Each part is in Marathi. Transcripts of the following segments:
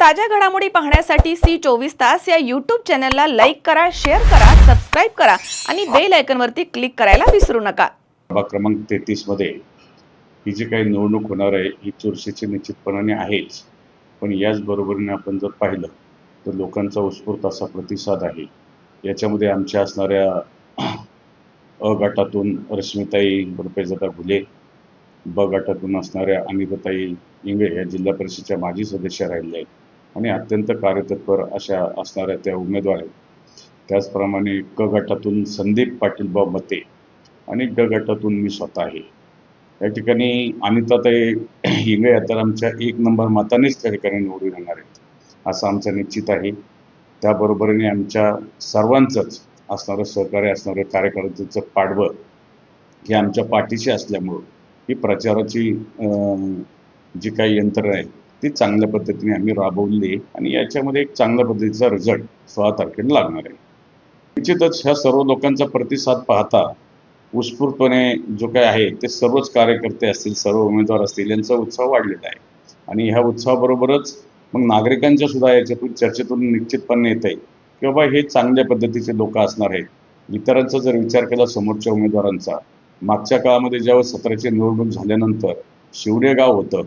ताज्या घडामोडी पाहण्यासाठी सी चोवीस तास या यूट्यूब चॅनलला लाईक करा शेअर करा सबस्क्राईब करा आणि बेल आयकनवरती क्लिक करायला विसरू नका. क्रमांक क्रमांक तेहतीसमध्ये ही जी काही निवडणूक होणार आहे ही चुरशीची निश्चितपणाने आहेच. पण याचबरोबरीने आपण जर पाहिलं तर लोकांचा उत्स्फूर्त असा प्रतिसाद आहे. याच्यामध्ये आमच्या असणाऱ्या अ गटातून रश्मिताई रुपेजदा घुले ब गटातून असणाऱ्या अनिताताई इंगळे या जिल्हा परिषदेच्या माजी सदस्य राहिल्या आहेत. आणि अत्यंत कार्यतत्पर अशा असणाऱ्या त्या उमेदवार आहेत. त्याचप्रमाणे क गटातून संदीप पाटील ब मते आणि ड गटातून मी स्वतः आहे. या ठिकाणी अनिताताई इंगळे तर आमच्या एक नंबर मतानेच त्या ठिकाणी निवडून येणार आहेत असं आमचं निश्चित आहे. त्याबरोबरीने आमच्या सर्वांचंच असणारं सहकार्य असणारं कार्यकर्त्याचं पाठबळ हे आमच्या पाठीशी असल्यामुळं ही प्रचाराची जी काही यंत्रणा आहे ती चांगल्या पद्धतीने आम्ही राबवली आहे आणि याच्यामध्ये एक चांगल्या पद्धतीचा रिझल्ट सोळा तारखेला लागणार आहे. निश्चितच ह्या सर्व लोकांचा प्रतिसाद पाहता उत्स्फूर्तपणे जो काय आहे ते सर्वच कार्यकर्ते असतील सर्व उमेदवार असतील यांचा उत्साह वाढलेला आहे. आणि ह्या उत्साहाबरोबरच मग नागरिकांच्या सुद्धा याच्यातून चर्चेतून निश्चितपणे येत आहे की बाबा हे चांगल्या पद्धतीचे लोक असणार आहेत. इतरांचा जर विचार केला समोरच्या उमेदवारांचा मागच्या काळामध्ये ज्यावेळेस सतराची निवडणूक झाल्यानंतर शिवडे गाव होतं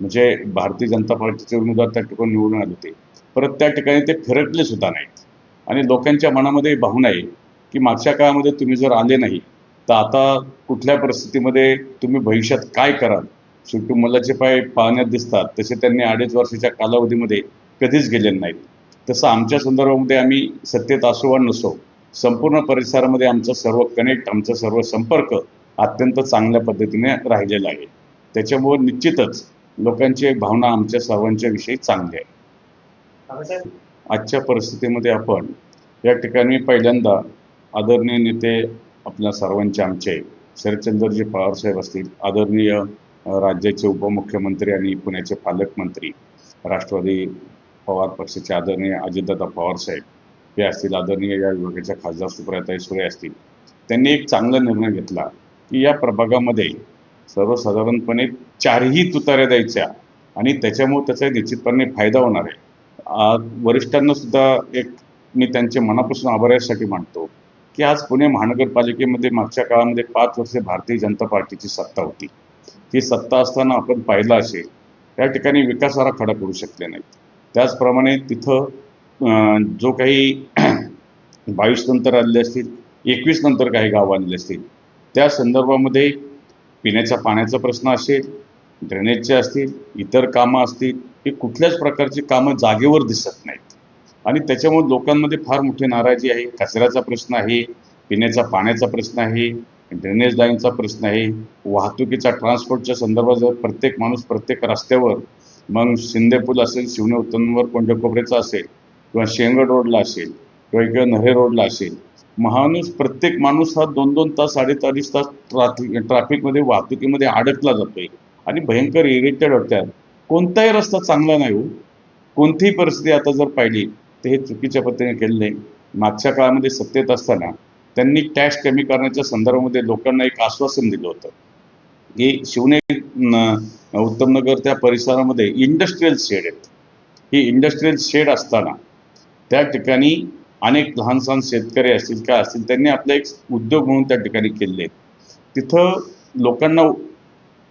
म्हणजे भारतीय जनता पार्टीचे उमेदवार त्या ठिकाणी निवडून आले होते. परत त्या ठिकाणी ते फिरकले सुद्धा नाहीत. आणि लोकांच्या मनामध्ये भावना आहे की मागच्या काळामध्ये तुम्ही जर आले नाही तर आता कुठल्या परिस्थितीमध्ये तुम्ही भविष्यात काय कराल? शेवटी मुलाचे पाय पाहण्यात दिसतात. तसे त्यांनी अडीच वर्षाच्या कालावधीमध्ये कधीच गेलेले नाहीत. तसं आमच्या संदर्भामध्ये आम्ही सत्तेत असो वा नसो संपूर्ण परिसरामध्ये आमचा सर्व कनेक्ट आमचा सर्व संपर्क अत्यंत चांगल्या पद्धतीने राहिलेला आहे. त्याच्यामुळे निश्चितच लोकांची एक भावना आमच्या सर्वांच्या विषयी चांगली आहे. आजच्या परिस्थितीमध्ये आपण या ठिकाणी पहिल्यांदा आदरणीय नेते आपल्या सर्वांचे आमचे शरदचंद्रजी पवार साहेब असतील आदरणीय राज्याचे उपमुख्यमंत्री आणि पुण्याचे पालकमंत्री राष्ट्रवादी पवार पक्षाचे आदरणीय अजितदादा पवार साहेब हे असतील आदरणीय या विभागाच्या खासदार सुप्रियाताई सुरे असतील त्यांनी एक चांगला निर्णय घेतला की या प्रभागामध्ये सर्वसाधारणपणे चारही तुताऱ्या द्यायच्या आणि त्याच्यामुळे त्याचा निश्चितपणे फायदा होणार आहे. आज वरिष्ठांना सुद्धा एक मी त्यांचे मनापासून आभार यासाठी मानतो की आज पुणे महानगरपालिकेमध्ये मागच्या काळामध्ये पाच वर्षे भारतीय जनता पार्टीची सत्ता होती. ती सत्ता असताना आपण पाहिलं असेल त्या ठिकाणी विकासाला खडा करू शकले नाहीत. त्याचप्रमाणे तिथं जो काही बावीस नंतर आलेले असतील एकवीस नंतर काही गावं आलेले असतील त्या संदर्भामध्ये पिण्याच्या पाण्याचा प्रश्न असेल ड्रेनेजचे असतील इतर कामं असतील ही कुठल्याच प्रकारची कामं जागेवर दिसत नाहीत. आणि त्याच्यामुळे लोकांमध्ये फार मोठी नाराजी आहे कचऱ्याचा प्रश्न आहे पिण्याचा पाण्याचा प्रश्न आहे ड्रेनेज लाईनचा प्रश्न आहे वाहतुकीचा ट्रान्सपोर्टच्या संदर्भात जर प्रत्येक माणूस प्रत्येक रस्त्यावर मग शिंदे पूल असेल शिवने उत्तमवर कोंडकोपरेचा असेल किंवा शेंगड रोडला असेल किंवा इकडे नहे रोडला असेल माणूस प्रत्येक माणूस हा दोन दोन तास साडेचाळीस तास ट्राफिक ट्रॅफिकमध्ये वाहतुकीमध्ये अडकला जातोय आणि भयंकर इरिटेड होत्या कोणताही रस्ता चांगला नाही हो. कोणतीही परिस्थिती आता जर पाहिली तर हे चुकीच्या पद्धतीने केलेलं आहे मागच्या काळामध्ये सत्तेत असताना त्यांनी टॅक्स कमी करण्याच्या संदर्भामध्ये लोकांना एक आश्वासन दिलं होतं. की शिवने उत्तमनगर त्या परिसरामध्ये इंडस्ट्रीयल शेड आहेत. ही इंडस्ट्रीयल शेड असताना त्या ठिकाणी अनेक लहान सहान शेतकरी असतील काय असतील त्यांनी आपला एक उद्योग म्हणून त्या ठिकाणी केले तिथं लोकांना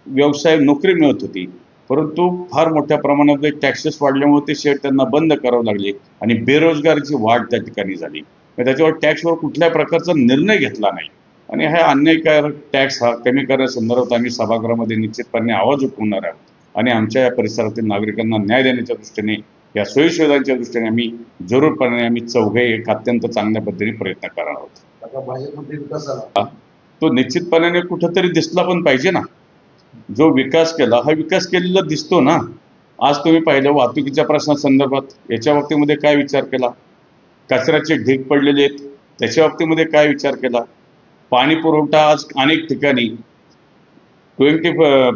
व्यवसाय नोकरी मिळत होती. परंतु फार मोठ्या प्रमाणात टॅक्सेस वाढल्यामुळे ते शेड त्यांना बंद करावं लागले आणि बेरोजगारीची वाढ त्या ठिकाणी झाली. मग त्याच्यावर टॅक्सवर कुठल्या प्रकारचा निर्णय घेतला नाही. आणि हा अन्यायकारक टॅक्स हा कमी करण्यासंदर्भात आम्ही सभागृहामध्ये निश्चितपणे आवाज उठवणार आहोत. आणि आमच्या या परिसरातील नागरिकांना न्याय देण्याच्या दृष्टीने या सोयीसुविधांच्या दृष्टीने आम्ही जरूरपणे आम्ही चौघे एक अत्यंत चांगल्या पद्धतीने प्रयत्न करणार आहोत. तो निश्चितपणाने कुठंतरी दिसला पण पाहिजे ना. जो विकास केला हा विकास केलेला दिसतो ना. आज तुम्ही पाहिलं वाहतुकीच्या प्रश्नासंदर्भात याच्या बाबतीमध्ये काय विचार केला? कचऱ्याचे ढीग पडलेले आहेत त्याच्या बाबतीमध्ये काय विचार केला? पाणी पुरवठा आज अनेक ठिकाणी. ट्वेंटी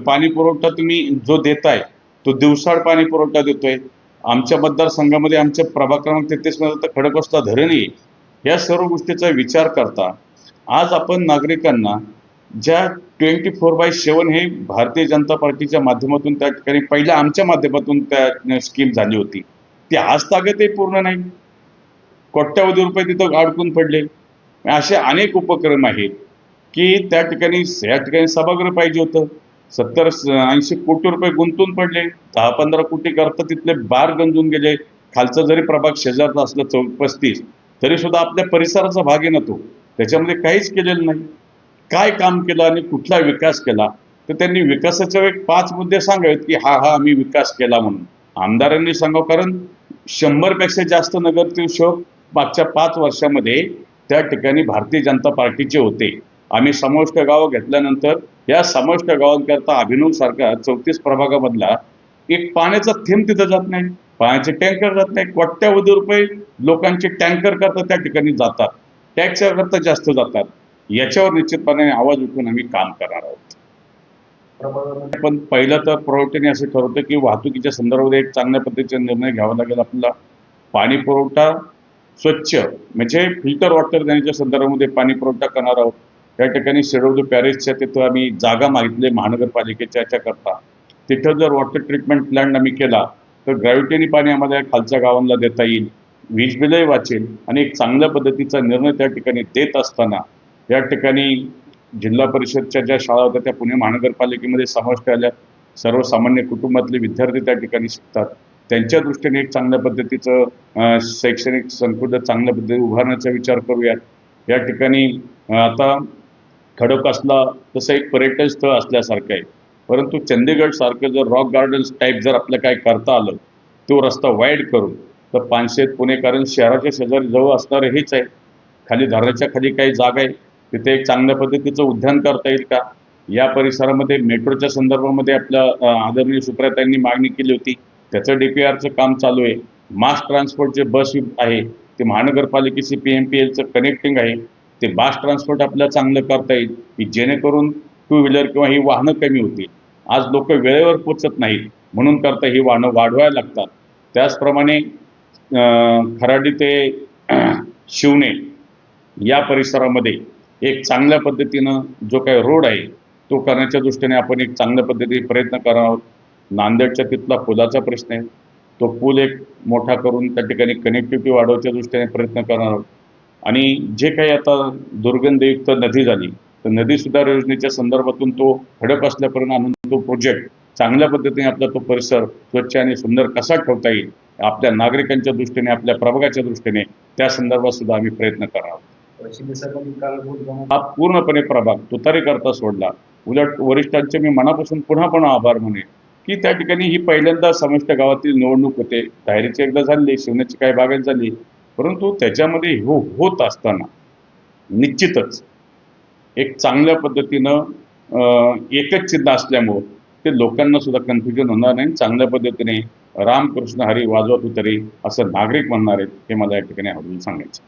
पाणी पुरवठा तुम्ही जो देताय तो दिवसाड पाणी पुरवठा देतोय. आमच्या मतदारसंघामध्ये आमच्या प्रभाग क्रमांक तेहतीसमध्ये तर खडकवस्ता धरणी या सर्व गोष्टीचा विचार करता आज आपण नागरिकांना ज्या ट्वेंटी फोर बाय सेवन हे भारतीय जनता पार्टीच्या माध्यमातून त्या ठिकाणी पहिल्या आमच्या माध्यमातून त्या स्कीम झाली होती ती आज तागतही पूर्ण नाही. कोट्यावधी रुपये तिथं अडकून पडले. असे अनेक उपक्रम आहेत की त्या ठिकाणी या ठिकाणी सभागृह पाहिजे होतं. सत्तर ऐंशी कोटी रुपये गुंतून पडले. दहा पंधरा कोटी करता तिथले बार गंजून गेले. खालचं जरी प्रभाग शेजारचा असलं चौ पस्तीस तरी सुद्धा आपल्या परिसराचा भाग आहे ना तो. त्याच्यामध्ये काहीच केलेलं नाही. काय काम केलं आणि कुठला विकास केला? तर त्यांनी विकासाचे एक पाच मुद्दे सांगावेत की हा हा आम्ही विकास केला म्हणून. आमदारांनी सांगावं कारण शंभरपेक्षा जास्त नगरसेवक मागच्या पाच वर्षामध्ये त्या ठिकाणी भारतीय जनता पार्टीचे होते. आम्ही समाविष्ट गावं घेतल्यानंतर या समाविष्ट गावांकरता अभिनव सारखा चौतीस प्रभागामधला एक पाण्याचा थेंब तिथं जात नाही. पाण्याचे टँकर जात नाही. कोट्यावधी रुपये लोकांचे टँकर करता त्या ठिकाणी जातात. टॅक्सच्या करता जास्त जातात. याच्यावर निश्चितपणे आवाज उठून आम्ही काम करणार आहोत. पण पहिलं तर प्रवृत्तीने असं ठरवतं की वाहतुकीच्या संदर्भात एक चांगल्या पद्धतीचा निर्णय घ्यावा लागेल आपल्याला. पाणी पुरवठा स्वच्छ म्हणजे फिल्टर वॉटर देण्याच्या संदर्भामध्ये पाणी पुरवठा करणार आहोत. त्या ठिकाणी शेडोल पॅरिसच्या तिथं आम्ही जागा मागितली महानगरपालिकेच्या याच्याकरता. तिथं जर वॉटर ट्रीटमेंट प्लॅन आम्ही केला तर ग्रॅव्हिटीने पाणी आम्हाला खालच्या गावांना देता येईल. वीज बिलही वाचेल आणि एक चांगल्या पद्धतीचा निर्णय त्या ठिकाणी देत असताना या ठिकाणी जिल्हा परिषदच्या ज्या शाळा होत्या त्या पुणे महानगरपालिकेमध्ये समाविष्ट आल्या सर्वसामान्य कुटुंबातले विद्यार्थी त्या ठिकाणी शिकतात. त्यांच्या दृष्टीने एक चांगल्या पद्धतीचं शैक्षणिक संकुल चांगल्या पद्धतीने उभारण्याचा विचार करूयात. या ठिकाणी आता खडकवासला तसं एक पर्यटन स्थळ असल्यासारखं आहे. परंतु चंदीगड सारखं जर रॉक गार्डन्स टाईप जर आपलं काय करता आलं तो रस्ता वाईड करून तर पानशेत पुणे कारण शहराच्या शेजारी जवळ असणारं हेच आहे. खाली धरणाच्या खाली काही जागा आहे. तिथे एक चांगल्या पद्धतीचं उद्यान करता येईल का? या परिसरामध्ये मेट्रोच्या संदर्भामध्ये आपल्या आदरणीय सुप्रियाताईंनी मागणी केली होती. त्याचं डी पी आरचं काम चालू आहे. मास ट्रान्सपोर्ट जे बस आहे. ते महानगरपालिकेची पी एम पी एलचं कनेक्टिंग आहे. ते मास ट्रान्सपोर्ट आपल्याला चांगलं करता येईल की जेणेकरून टू व्हीलर किंवा ही वाहनं कमी होतील. आज लोक वेळेवर पोचत नाहीत म्हणून करता ही वाहनं वाढवायला लागतात. त्याचप्रमाणे खराडी ते शिवणे या परिसरामध्ये एक चांगल्या पद्धतीनं जो काही रोड आहे तो करण्याच्या दृष्टीने आपण एक चांगल्या पद्धतीने प्रयत्न करणार आहोत. नांदेडच्या तिथला पुलाचा प्रश्न आहे. तो पूल एक मोठा करून त्या ठिकाणी कनेक्टिव्हिटी वाढवच्या दृष्टीने प्रयत्न करणार आहोत. आणि जे काही आता दुर्गंधयुक्त नदी झाली तर नदी सुधार योजनेच्या संदर्भातून तो खडक असल्यापर्यंत आणून तो प्रोजेक्ट चांगल्या पद्धतीने आपला तो परिसर स्वच्छ आणि सुंदर कसा ठेवता येईल आपल्या नागरिकांच्या दृष्टीने आपल्या प्रभागाच्या दृष्टीने त्या संदर्भात सुद्धा आम्ही प्रयत्न करणार आहोत. हा पूर्णपणे प्रभाग तुतारी करता सोडला. उलट वरिष्ठांचे मी मनापासून पुन्हा पण आभार म्हणेन की त्या ठिकाणी ही पहिल्यांदा समिष्ट गावातील निवडणूक होते. दायरीची एकदा झाली शिवण्याची काही भागात झाली परंतु त्याच्यामध्ये हो होत असताना निश्चितच एक चांगल्या पद्धतीनं एकच चिन्ह असल्यामुळं ते लोकांना सुद्धा कन्फ्युजन होणार नाही. चांगल्या पद्धतीने रामकृष्ण हरी वाजवत उतरी असं नागरिक म्हणणार आहेत हे मला या ठिकाणी आवडून सांगायचं